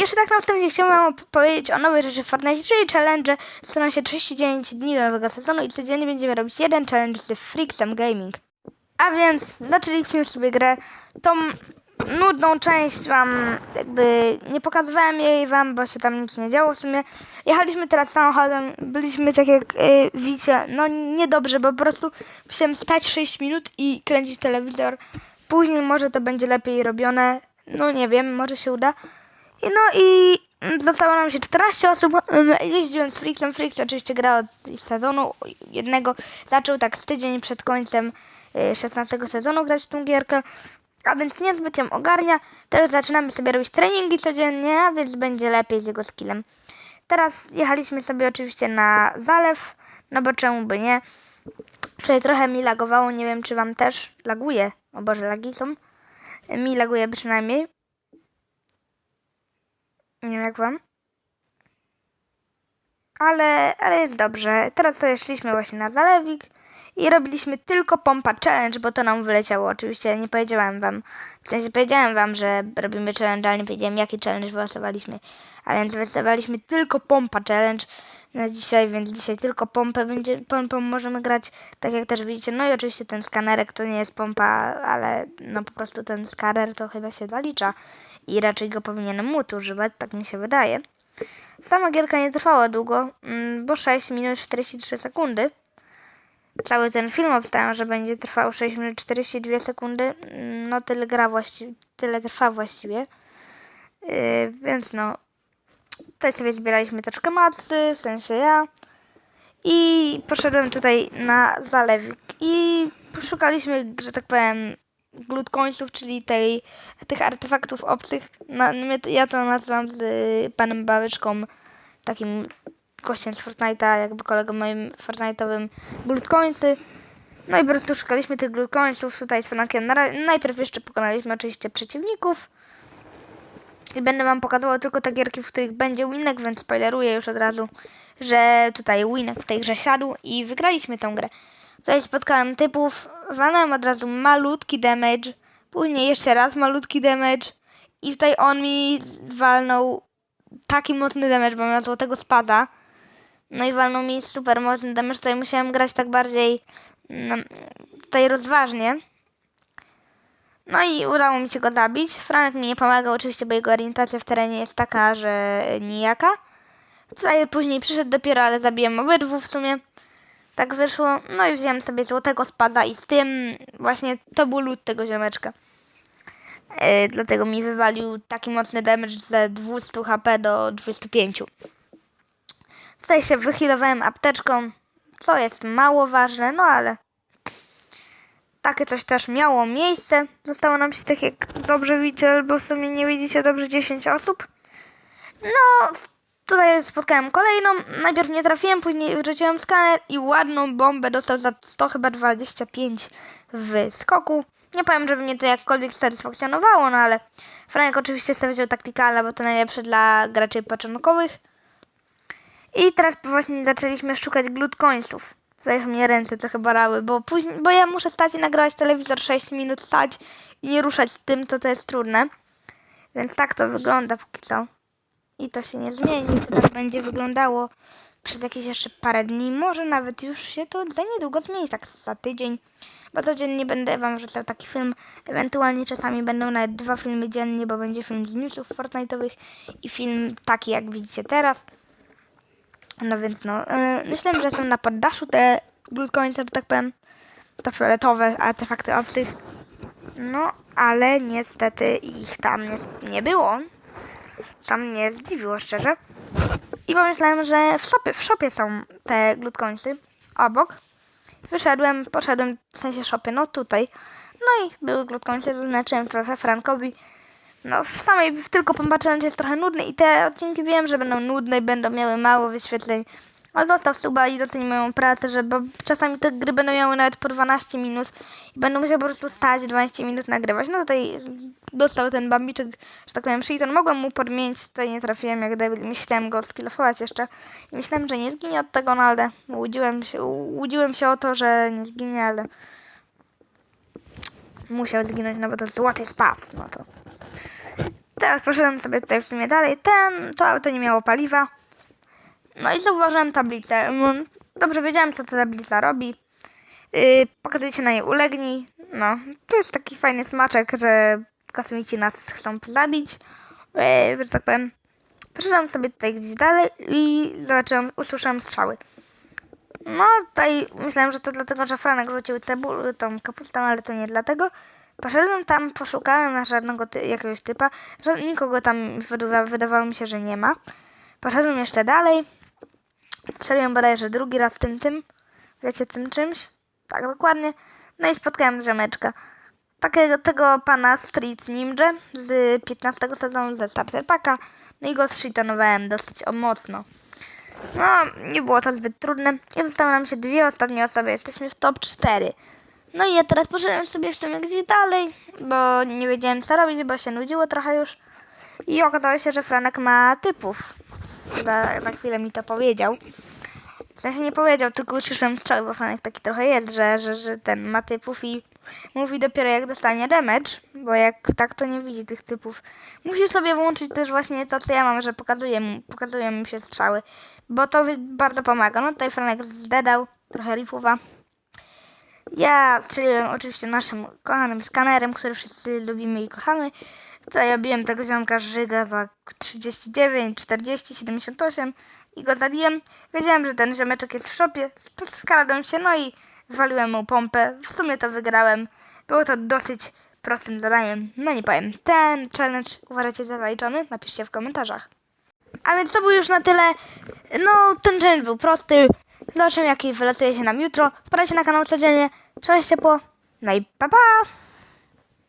Jeszcze tak na wstępie chciałam powiedzieć o nowej rzeczy w Fortnite, czyli challenge. Staną się 39 dni do nowego sezonu i codziennie będziemy robić jeden challenge z Freaksem Gaming. A więc zaczęliśmy sobie grę. Tą nudną część wam jakby nie pokazywałem jej wam, bo się tam nic nie działo w sumie. Jechaliśmy teraz samochodem, byliśmy tak jak yy, widzicie, no niedobrze, bo po prostu musiałem stać 6 minut i kręcić telewizor. Później może to będzie lepiej robione, no nie wiem, może się uda. I No i zostało nam się 14 osób. Jeździłem z Freaksem. Freaks oczywiście grał od sezonu jednego. Zaczął tak z tydzień przed końcem y, 16 sezonu grać w tą gierkę. A więc niezbyt ją ogarnia. Teraz zaczynamy sobie robić treningi codziennie, a więc będzie lepiej z jego skillem. Teraz jechaliśmy sobie oczywiście na zalew, no bo czemu by nie. Czyli trochę mi lagowało, nie wiem czy wam też laguje. O Boże, lagi są. Mi laguje przynajmniej. Nie wiem jak wam. Ale, ale jest dobrze. Teraz sobie szliśmy właśnie na zalewik i robiliśmy tylko pompa challenge, bo to nam wyleciało. Oczywiście nie powiedziałem wam, w sensie powiedziałem wam, że robimy challenge, ale nie powiedziałem jaki challenge wylosowaliśmy. A więc wylosowaliśmy tylko pompa challenge na dzisiaj, więc dzisiaj tylko pompę będzie, pompą możemy grać, tak jak też widzicie. No i oczywiście ten skanerek to nie jest pompa, ale no po prostu ten skaner to chyba się zalicza i raczej go powinienem móc używać, tak mi się wydaje. Sama gierka nie trwała długo, mm, bo 6 minut 43 sekundy. Cały ten film obstałem, że będzie trwał 6 minut 42 sekundy. Mm, No tyle gra właściwie, tyle trwa właściwie. Yy, więc no, tutaj sobie zbieraliśmy troszkę macy, w sensie ja. I poszedłem tutaj na zalewik i poszukaliśmy, że tak powiem, glut końców, czyli tej, tych artefaktów obcych. Na, my, ja to nazywam z y, panem Bawyczką, takim gościem z Fortnite'a, jakby kolegą moim Fortnite'owym glut końcy. No i po prostu szukaliśmy tych glut końców tutaj z Frankiem. Na- Najpierw jeszcze pokonaliśmy oczywiście przeciwników. I będę wam pokazywał tylko te gierki, w których będzie winek, więc spoileruję już od razu, że tutaj winek w tej grze siadł i wygraliśmy tę grę. Tutaj spotkałem typów, walnąłem od razu malutki damage, później jeszcze raz malutki damage i tutaj on mi walnął taki mocny damage, bo miał złotego spada. No i walnął mi super mocny damage, tutaj musiałem grać tak bardziej no, tutaj rozważnie. No i udało mi się go zabić. Franek mi nie pomagał oczywiście, bo jego orientacja w terenie jest taka, że nijaka. Tutaj później przyszedł dopiero, ale zabiłem obydwu w sumie. Tak wyszło. No i wziąłem sobie złotego spada i z tym właśnie to był lód tego ziomeczka. Yy, dlatego mi wywalił taki mocny damage ze 200 HP do 25. Tutaj się wychilowałem apteczką, co jest mało ważne, no ale takie coś też miało miejsce. Zostało nam się tak jak dobrze widzicie, albo w sumie nie widzicie dobrze 10 osób. No, tutaj spotkałem kolejną. Najpierw nie trafiłem, później wrzuciłem skaner i ładną bombę dostał za 100 chyba 25 w skoku. Nie powiem, żeby mnie to jakkolwiek satysfakcjonowało, no ale Franek oczywiście sobie wziął bo to najlepsze dla graczy początkowych. I teraz właśnie zaczęliśmy szukać glut końców. Zajęły mnie ręce trochę bolały, bo później, bo ja muszę stać i nagrywać telewizor 6 minut stać i nie ruszać tym, to to jest trudne. Więc tak to wygląda póki co. I to się nie zmieni, to tak będzie wyglądało przez jakieś jeszcze parę dni. Może nawet już się to za niedługo zmieni, tak za tydzień. Bo codziennie będę wam wrzucał taki film. Ewentualnie czasami będą nawet dwa filmy dziennie, bo będzie film z newsów Fortnite'owych i film taki jak widzicie teraz. No więc no, yy, myślę, że są na poddaszu te glutkońce, że tak powiem, te fioletowe artefakty obcych. No, ale niestety ich tam nie, nie było. Tam mnie zdziwiło szczerze. I pomyślałem, że w shopie, w shopie są te glutkońcy obok. Wyszedłem, poszedłem, w sensie shopie, no tutaj. No i były glutkońce, zaznaczyłem trochę Frankowi. No, w samej tylko challenge jest trochę nudny i te odcinki wiem, że będą nudne i będą miały mało wyświetleń. Ale zostaw suba i doceni moją pracę, że bo czasami te gry będą miały nawet po 12 minut i będę musiał po prostu stać 12 minut nagrywać. No tutaj dostał ten bambiczek, że tak powiem, Shiton. Mogłem mu podmienić, tutaj nie trafiłem jak debil. Myślałem chciałem go skillofować jeszcze i myślałem, że nie zginie od tego, no ale łudziłem się, łudziłem się o to, że nie zginie, ale musiał zginąć, no to złoty spad, no to Teraz poszedłem sobie tutaj w sumie dalej. Ten, to auto nie miało paliwa. No i zauważyłem tablicę. Mm, Dobrze wiedziałem, co ta tablica robi. Yy, pokazuje się na niej ulegnij. No, to jest taki fajny smaczek, że kosmici nas chcą zabić. Yy, że tak powiem. Poszedłem sobie tutaj gdzieś dalej i zobaczyłem, usłyszałem strzały. No, tutaj myślałem, że to dlatego, że Franek rzucił cebul, tą kapustę, ale to nie dlatego. Poszedłem tam, poszukałem na żadnego ty, jakiegoś typa, nikogo tam wydawa, wydawało mi się, że nie ma. Poszedłem jeszcze dalej. Strzeliłem bodajże drugi raz tym tym. Wiecie, tym czymś? Tak, dokładnie. No i spotkałem ziomeczka. Takiego tego pana Street Ninja z 15 sezonu ze Starter Packa. No i go zshitonowałem dosyć mocno. No, nie było to zbyt trudne. I zostały nam się dwie ostatnie osoby. Jesteśmy w top 4. No i ja teraz poszedłem sobie w sumie gdzieś dalej, bo nie wiedziałem co robić, bo się nudziło trochę już. I okazało się, że Franek ma typów. Za, za chwilę mi to powiedział. W sensie nie powiedział, tylko usłyszałem strzały, bo Franek taki trochę jest, że, że, że ten ma typów i mówi dopiero jak dostanie damage, bo jak tak to nie widzi tych typów. Musi sobie włączyć też właśnie to, co ja mam, że pokazuje mu, pokazują mu się strzały, bo to bardzo pomaga. No tutaj Franek zdedał, trochę rifuwa. Ja strzeliłem oczywiście naszym kochanym skanerem, który wszyscy lubimy i kochamy. To ja biłem tego ziomka Żyga za 39, 40, 78 i go zabiłem. Wiedziałem, że ten ziomeczek jest w szopie. Skradłem się, no i waliłem mu pompę. W sumie to wygrałem. Było to dosyć prostym zadaniem. No nie powiem. Ten challenge uważacie za zaliczony? Napiszcie w komentarzach. A więc to był już na tyle. No, ten challenge był prosty. Zobaczymy, jaki wylatuje się nam jutro. Wpadajcie na kanał codziennie. Cześć ciepło. No i pa pa!